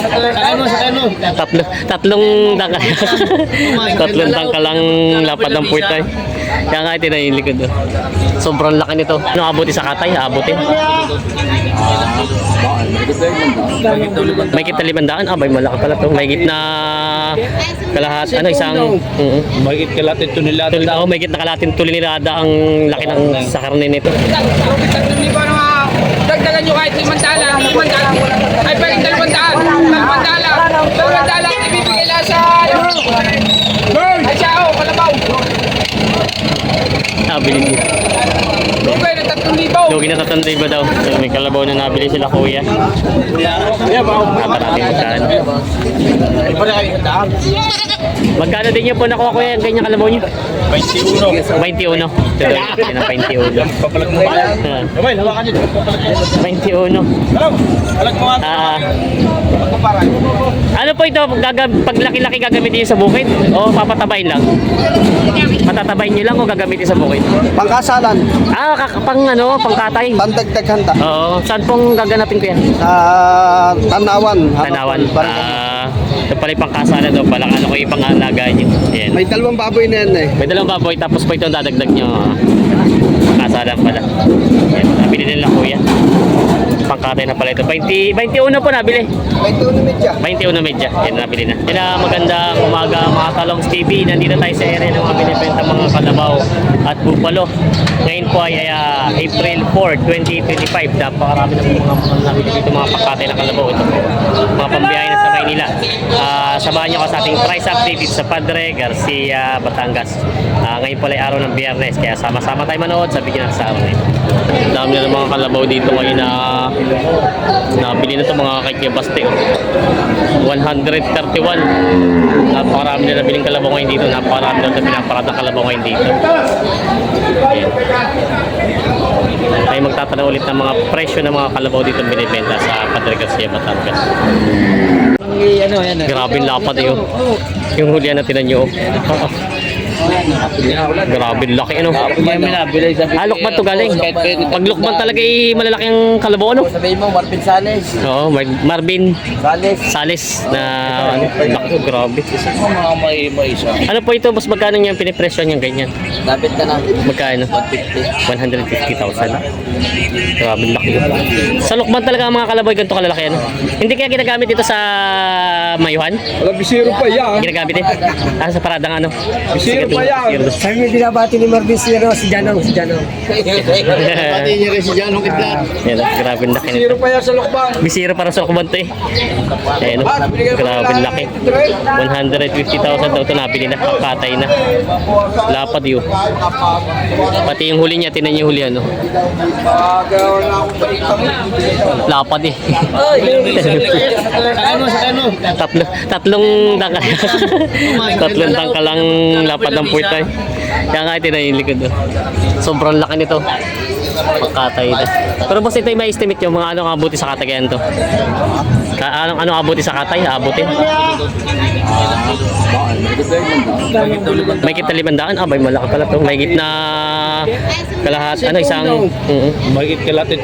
Sakay mo, sakay mo. Tatlo, tatlong dangka. tatlong dangka lang lapad ng puwitay. Kaya nga ito na yung likod. oh. Sobrang laki nito. Ano abuti sa katay? Abutin. May kita limandaan? Ah, may malaki pala to. May gitna kalahat. Ano, isang... Mm Bakit kalatin ito nila? Tul oh, may gitna kalatin tulinirada ang laki ng sa karne nito. Dagdagan nyo kahit limang dala, limang dala. Ay, pwedeng dalawang daan. Dalawang dala. Dalawang dala ang ibibigay lang sa... Ay, siya, oh, kalabaw. Nabili niya. Tatanda ba daw? So, may kalabaw na nabili sila kuya. Nata natin magkano. Magkano din niyo po nakuha kuya ang ganyang kalabaw niyo? 21. 21. Ito daw yung ng 21. Papalag mo ba? Abay, hawakan. Papalag mo. 21. Alam, palag mo. Ah, ano po ito? Gagam pag laki-laki gagamitin niyo sa bukid? O papatabayin lang? Patatabayin niyo lang o gagamitin sa bukid? Pangkasalan, Ah, kak- pang ano, pangkatay. pandagdag handa. Oo. Saan pong gaganapin ko yan? Sa Tanawan. Tanawan. Ah, ito pala yung pangkasalan daw pala. Ano ko yung pangalaga niyo? Yan. May dalawang baboy na yan eh. May dalawang baboy tapos po ito ang dadagdag nyo. Pangkasalan pala. Yan. Nabili nila kuya. Pangkatay na pala ito. 20, 21 po nabili. May tuno medya. 21 medya. Yan nabili na. Sila magandang umaga mga Talongs TV. Nandito tayo sa area ng mga binibenta mga kalabaw at bupalo. Ngayon po ay ah, April 4, 2025. Napakarami na po mga mga nabili dito mga pagkatay na kalabaw. Ito po. Mga pambiyahe na sa Maynila. Ah, samahan nyo ko sa ating price update sa Padre Garcia, Batangas. Ah, ngayon pala ay araw ng biyernes. Kaya sama-sama tayo manood sa natin sa araw na dami na ng mga kalabaw dito ngayon na nabili na ito mga kaikyabaste. Oh. 131. Napakarami na nabiling kalabaw ngayon dito. Napakarami na ng kalabaw ngayon dito. Ayan. Tayo magtatanong ulit ng mga presyo ng mga kalabaw dito binibenta sa Padre Garcia, Batangas. Ano yan Grabe lapad eh. oh. Yung huli na tinan nyo. Oh. Grabe laki ano. Ah, lukman to galing. Pag lukman talaga eh, malalaki ang kalabaw ano. Sabihin mo, Marvin Sales. Oo, Mar- Marvin Sales. Sales na ano, laki, grabe. Ano po ito, mas magkano niya pinipresyo niya ganyan? Dapat ka na. Magkano? 150,000. Grabe laki. Sa lukman talaga ang mga kalabaw ganito kalalaki ano. Hindi kaya ginagamit ito sa mayuhan? Wala, bisiro pa yan. Ginagamit eh. Ah, sa paradang ano. Bisiro Sabi binabati ni Marvin Siro, si Janong, si Janong. Pati niya rin si Janong Kitlat. Yan, grabe ang laki Bisiro nito. pa yan sa lokbang. Bisiro para sa lukman to eh. Ayan, oh. grabe ang laki. 150,000 daw ito nabili na. Patay na. Lapad yun. Pati yung huli niya, tinan yung huli ano. Lapad eh. Tatlo, tatlong dangka. tatlong dangka lang lapad ng puwitay. Kaya nga ito na yung likod. oh. Sobrang laki nito. Pagkatay na. Pero boss, ito yung may estimate yung mga ano abuti sa katagayan to. Ka anong ano abuti sa katay? Abutin? May kita limandaan? Ah, may malaki pala to. May gitna kalahat. Ano, isang... Mm Bakit kalatin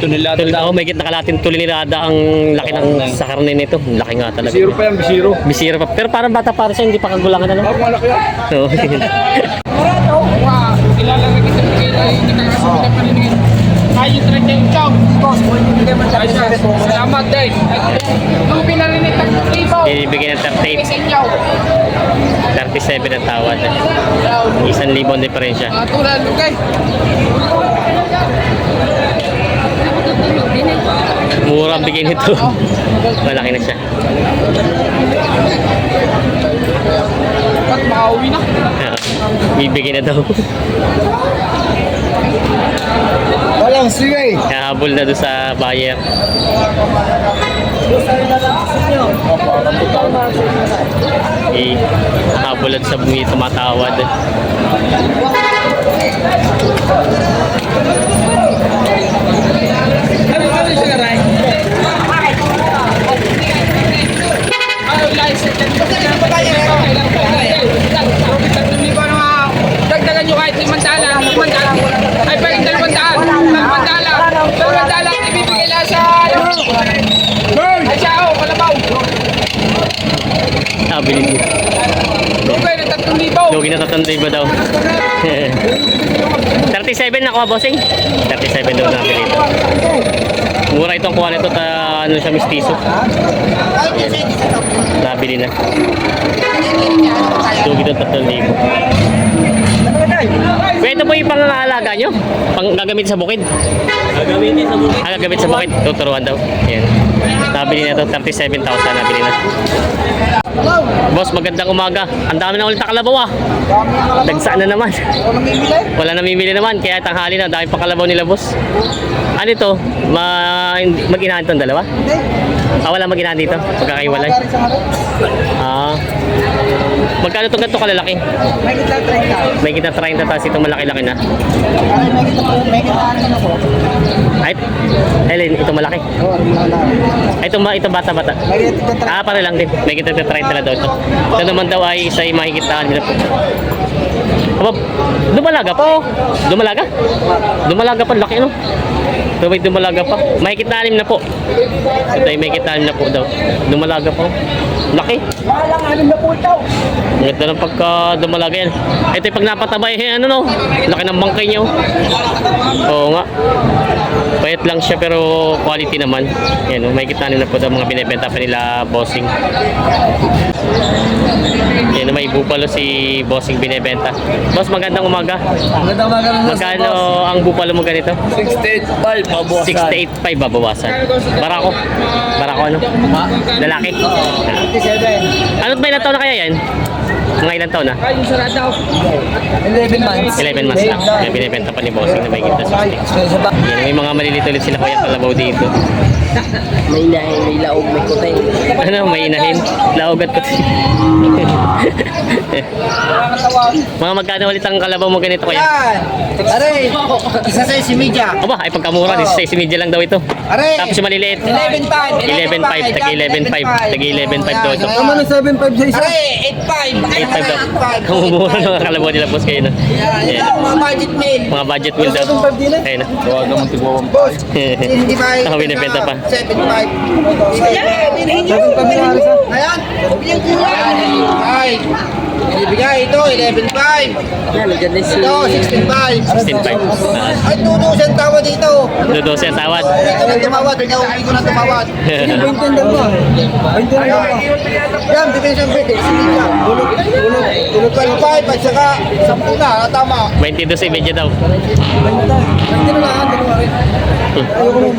oh, may gitna kalatin tulinirada ang laki ng sa karne nito. Laki nga talaga. Bisiro pa yan, bisiro. Bisira pa. Pero parang bata para siya, hindi pa kagulangan ano. Ako malaki yan. Oo. Wow, ilalagay kita bigay na hindi ka kasabitan pa rin. Ayun, trend yung chow. Ay, sir, salamat din. Nung pinarinig ng libaw. Ibigay ng 38, Sa inyo. 37 ang tawad. Isang libon diferensya. Mga tulad, okay? Mura ang bigay nito. Malaki na siya. Ba't makauwi na? Bibigay na daw. Sige. Kahabol na doon sa buyer. Eh, habol at sa bungi tumatawad. Ano ano na rin? Ano license? Dagdagan nyo kahit limang dala, limang dala. Ay, pwedeng dalawang daan. Dalawang dala. Dalawang dala ang ibibigay lang sa... Ay, siya, oh, kalabaw. nabili niya. Lugay na 3,000. Lugi na tatanday ba daw? 37 na kuha, bossing? 37 daw nabili ito. Mura itong kuha nito, ta, ano siya, mistiso. Ayan. Nabili na. Lugi na 3,000. Kuya, ito po yung pangangalaga nyo? Pang gagamit sa bukid? Gagamitin sa bukid. Ah, gagamit sa bukid. Tuturuan daw. Yan. Nabili na ito, 37,000 nabili na. Boss, magandang umaga. Ang dami na ulit na kalabaw ah. Dagsaan na naman. Wala namimili naman, kaya tanghali na, dami pa kalabaw nila boss. Ano ito? Ma mag-inahan itong dalawa? Ah, wala mag-inahan dito? Pagkakaiwalay? Ah. Magkano itong ganito kalalaki? May kita 30. May kita 30 tapos itong malaki-laki na. Ay, may kita may kita ano po. Ay, Helen, itong malaki. Oo, mga Ay, itong, ma- itong bata-bata. May kita 30. Ah, pare lang din. May kita 30 na daw ito. Ito naman daw ay isa yung makikitaan nila po. Aba, dumalaga pa oh. Dumalaga? Dumalaga pa, laki no? So, may dumalaga pa. May anim na po. Ito ay may anim na po daw. Dumalaga pa. oh. Laki. Walang anim na po ito. Ganda ng pagka dumalaga yan. Ito yung pag napatabay, eh, ano no? Laki ng bangkay niyo. Oo nga. Payat lang siya pero quality naman. Yan, oh, may anim na po daw mga binibenta pa nila bossing. Yan, may bupalo si bossing binibenta. Boss, magandang umaga. Magandang umaga mga Magkano ang bupalo mo ganito? 68.5 mabuwasan. 68.5 babawasan. Barako. Barako ano? Lalaki? Ah. 57. Ano ba ilang taon na kaya yan? Mga ilang taon na? Ay, yung sarado. 11 months. 11 months na. Kaya binibenta pa ni Bossing na may kita 60. Sa ba? Yan, may mga maliliit ulit sila kuya kalabaw dito. May inahin, may laog, may kutay. Ano, may inahin. Laogat ko. mga magkano ulit ang kalabaw mo ganito kuya? Yan! Aray! Isa sa si media. Aba, ay pagkamura, 16 media lang daw ito. Aray! Tapos yung maliliit. 11.5. 11.5, tagi 11.5, tagi 11.5 daw ito. Tama na 7.5 sa isa. Aray! 8.5. 8.5 daw. Kamumura ng mga kalabaw nila boss kayo na. Yan. Yan. Mga budget meal. Mga budget will daw. 7.5 din eh. Ayun na. Huwag naman tigwawang Boss, hindi ba? Ako binibenta pa. 7.5. Yan, binigyan nyo. Ayan, bigyan ko yan. Ay, binibigay ito, 11.5. Ito, 16.5. 16.5. Ah, Ay, tutusan tawa dito. Dodo siya tawad. Hindi ko na tumawad, ikaw hindi ko na tumawad. Yan, bigyan siyang pwede. Sige ka. Bulog, bulog, bulog 12.5 at saka 10 na, ah, tama. 22 si Medya daw. Hindi na lang, dalawa rin. Ayoko nung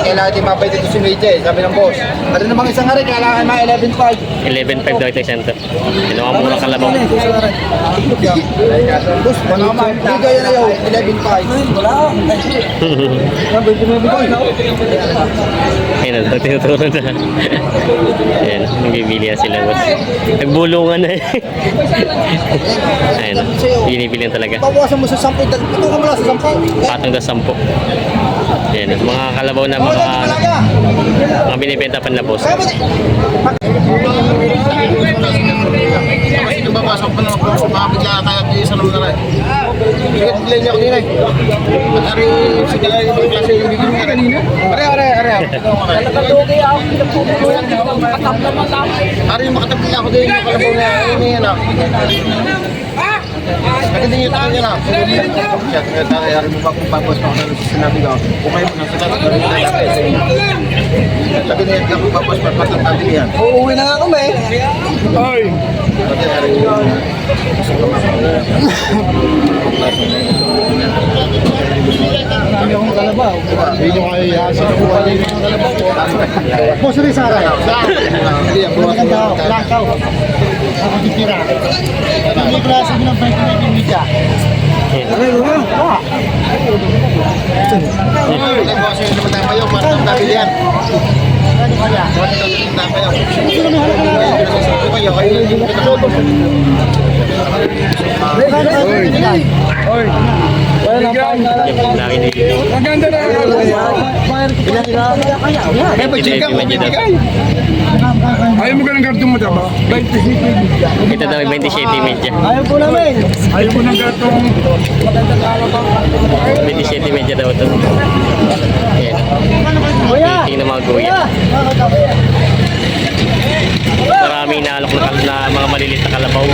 Kailangan di mapay dito si Meja eh, sabi ng boss. Ano namang isang hari, kailangan ma 11.5. 11.5 daw ito isang to. Ginawa mo ng kalabaw. Boss, manaman. Bigay na yun, 11.5. Wala. Yan, pwede mo bigay. Ayun na, tinuturo na. Ayan, nagbibili na sila. boss. Nagbulungan na eh. Ayun, binibili talaga. Bawasan mo sa 10, tutukan mo lang sa 10. Patong na 10. Ayan, mga kalabaw na mga, mga binibenta pa na boss. Kaya ba Ito ba pasok pa naman po, makabigla na tayo sa naman na rin. Bigat bigay niya kanina eh. At ari, sige lang yung klase yung bigyan ka rin. Are, are, are. Ari, makatabila ako din yung kalabaw na yan ah. Kaganda yung tayo niya na. Siya, kaya mo ba kung papos pa ako sa sinabi ko, umay mo na sa tayo, sabi na natin. Sabi niya, kung papos pa, patatabi yan. Uuwi na nga kami. Ari, Dami akong kalabaw. Hindi nyo kayo ihasa na buwan din yung kalabaw ko. Boss, rin sa akin. Hindi, ang buwan ko. Lakaw. Ako titira. Hindi klase ng 29 media. Ano yun? Nagbukas yung naman tayo kayo, para ng nabili yan. Buwan ito yung tayo kayo. Kayo, kayo yung pinatuto. Yung laki ni Maganda na ako. Ka, Medya daw. Ayaw mo ka ng kartong mo, diba? 20 Ito daw, 27 Medya. Ayaw po namin. Ayaw mo ng kartong 27 Medya daw ito. Ayan. Tingnan mga guya. Kuya! kami inaalok na, mga maliliit na kalabaw.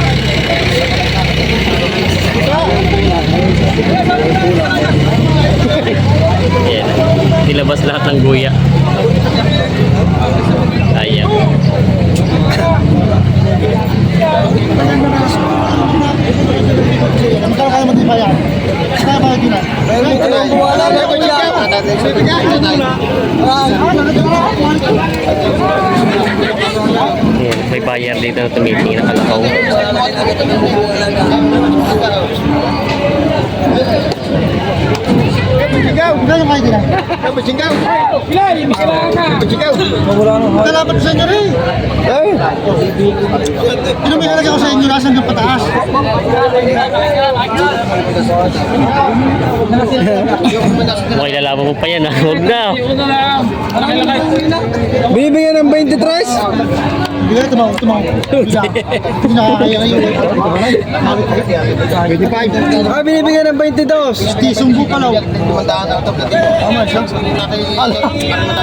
Ayan. Nilabas lahat ng guya. Ayan. Ayan. May buyer dito na tumitingin na kalabaw. Magkano kaya din na? Pilay, misala na. Kalapat sa inyo rin. May halaga ko sa inyo nasa hanggang pataas? Mukhang ilalaban mo pa yan ha. Huwag na. Binibigyan ng 23? Bigla tumaw, tumaw. Hindi nakakaya kayo. 25. Ah, binibigyan ng 22. Di sumbu pa law. Tumandaan ang top na dito. Tama siya.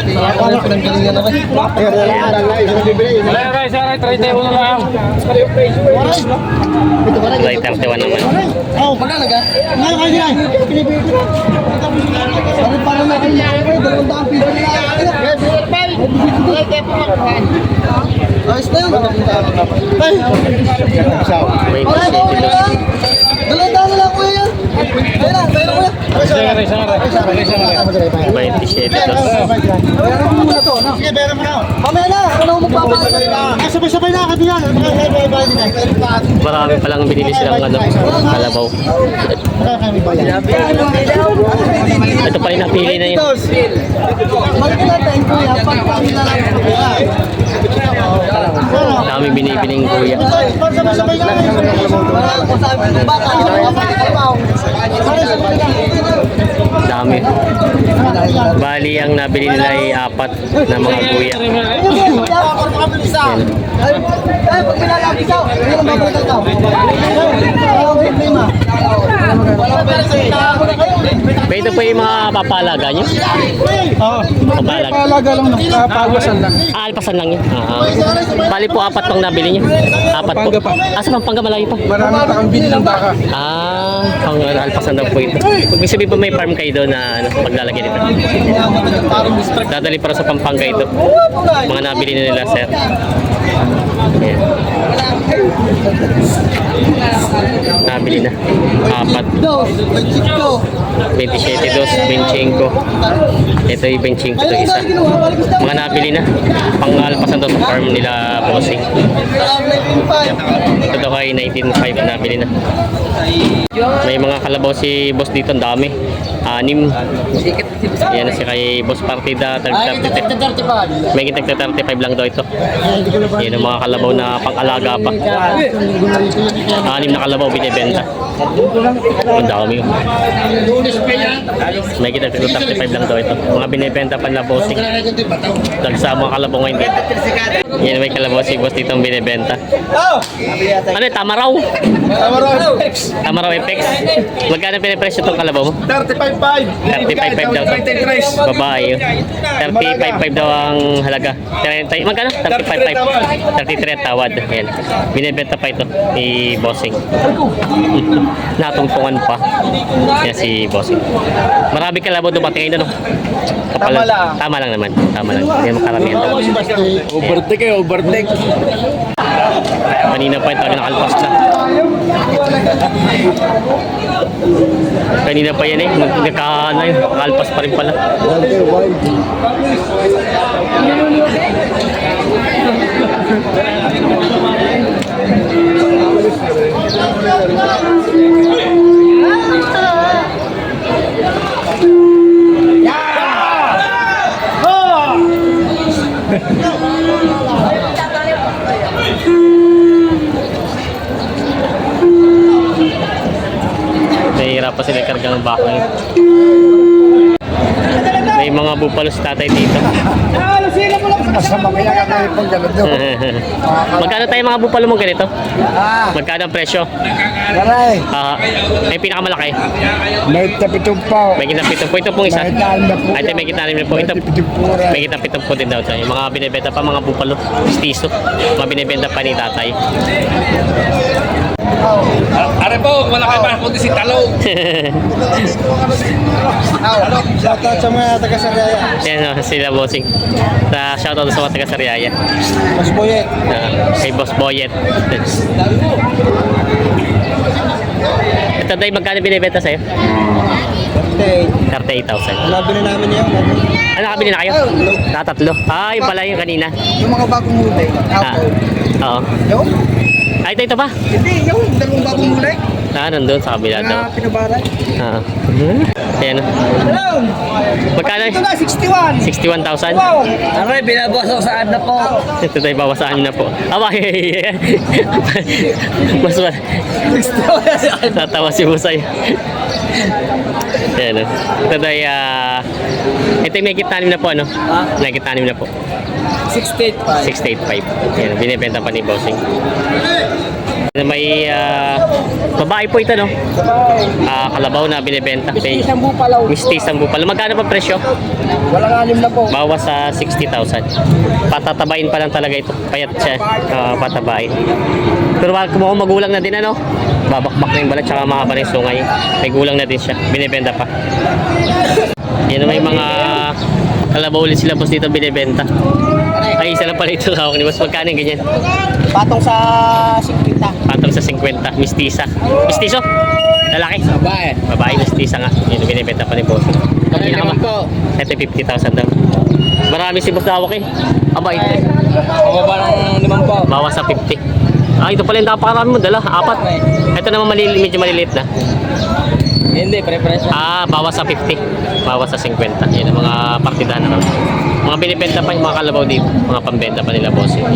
Nakakala ko ng galingan naman. Malaki lakay, saray, 31 na lang. Flight 31 naman. Oh, magkano ka? Ngayon kayo ay. Pinipili ko. Ano para na kayo? Dalawang daang piso na lang. Ayos na yun. Ay. May na lang kuya yan. Ayun na, ayun na kuya. Saray, saray. 27 dos. Sige, bera mo na. Mamaya na, ako na magpapakita. Ah, sabay-sabay na ka diyan. Magkakaya din ay. Marami palang binili silang ano, kalabaw. Ito pa rin napili na yun. Malaki natin kuya, pagpamila lang ko kuya. Ano? Dami binibining kuya. Dami. Bali, ang nabili nila ay apat na mga kuya. Ay, ito po yung mga papalaga nyo? Oo. Papalaga. Palaga lang na, papawasan lang. Ah, alpasan lang yun. Ah. Bali po apat tong nabili nyo. Apat po. Ah, sa Pampanga malayo pa. Marami pa kang binili ng baka. Ah, pang alpasan daw po ito. Ibig sabihin po may farm kayo doon na ano, maglalagay dito. Dadali para sa Pampanga ito. Mga nabili na nila, sir. Ayan. Nabili na. Apat. 27 dos, 25. Ito yung 25 to isa. Mga nabili na. Pang alpasan daw sa farm nila bossing. Ito daw ay 19.5 nabili na. May mga kalabaw si boss dito, ang dami. Anim. Yan na si kay boss partida 35. May kitag 35 lang daw ito. Yan ang mga kalabaw na pang-alaga pa. Anim na kalabaw binibenta. Ang dami. oh. May kitag 35 lang daw ito. Mga binibenta pa na bossing. Nagsama ang kalabaw ngayon dito. Yan may kalabaw si boss dito ang binibenta. Ano, tama raw? Tama raw FX. Magkano pinipresyo itong kalabaw mo? 35.5. 35.5 daw. Babae. yun. 35.5 daw ang halaga. 30, magkano? 35.5. 33 ang tawad. Yan. Binibenta pa ito ni Bossing. Natungtungan pa. Yan si Bossing. Marami kalabaw dumating ngayon, no? Tama lang. Tama lang naman. Tama lang. Hindi naman karamihan daw. Overtake eh, overtake. Kanina pa tayo nakalpas na. Kanina pa yan eh. Nag- Naka, ano yun, nakalpas pa rin pala. Nahihirapan sila ng baka yun. May mga bupalo si tatay dito. Masama kaya kami pag gano'n doon. Magkano tayo mga bupalo mo ganito? Ah, Magkano ang presyo? garay. Ah, ay pinakamalaki. May tapitong pa. May kitang po. Ito pong isa. May taan na po. Ay, ito may kitang na po. Ito, May kitang po din daw tayo. Mga binibenta pa, mga bupalo. Stiso. Mga binibenta pa ni tatay. Are po, wala kayo pa kundi si Talong. Shoutout sa mga taga-Saraya. Yan o, sila bossing. Sa shoutout sa mga taga Sariaya. Mas boye. Ah, kay Boss Boyet. Ito dahil magkano binibenta sa'yo? Okay. 38,000. Labi na namin yun. Ano nakabili na kayo? Tatatlo. Ah, yung pala yung kanina. Yung mga bagong huli. Ah, oo. Yung? Ay, ito, ito pa. Hindi, yung dalawang bagong huli. Ah, nandun sa kabila daw. Na pinabaran. Ah. Ayan. Hello! Magkano? Ito na, 61. 61,000? Wow! Aray, binabaso saan na po. Ito tayo bawasahan na po. Aba, mas ma... Tatawa si Busay. Ayan. Ito tayo, ah... ito yung may gitanim na po, ano? May gitanim na po. 68 685. Ayan, binibenta pa ni Bossing. May ah, babae po ito, no? Ah, kalabaw na binibenta. May Isang bupalaw. mistis ang bupalo. Magkano pa presyo? Walang anim na po. Bawas sa 60,000. Patatabain pa lang talaga ito. Payat siya. Ah, patabain. Pero kung magulang na din ano. Babakbak na yung balat tsaka mga paring sungay. May gulang na din siya. Binibenta pa. Yan may mga kalabaw ulit sila boss dito binibenta. Ay, isa lang pala ito hawak ni boss. Magkano yung ganyan? Patong sa 50. Patong sa 50. Mistisa. Mistiso? Lalaki? Babae. Babae, mistisa nga. Yun, binibenta pa ni boss. Ang pinakama. Ito 50,000 daw. Marami si boss hawak eh. Aba, ito. Pababa ng limang po. Bawas sa 50. Ah, ito pala yung napakarami mo. Dala, apat. Ito naman malili, medyo maliliit na. Hindi, pre-press. Ah, bawas sa 50. Bawas sa 50. Yan ang mga partidahan na kami. Mga binibenta pa yung mga kalabaw dito. Mga pambenta pa nila boss. Yan.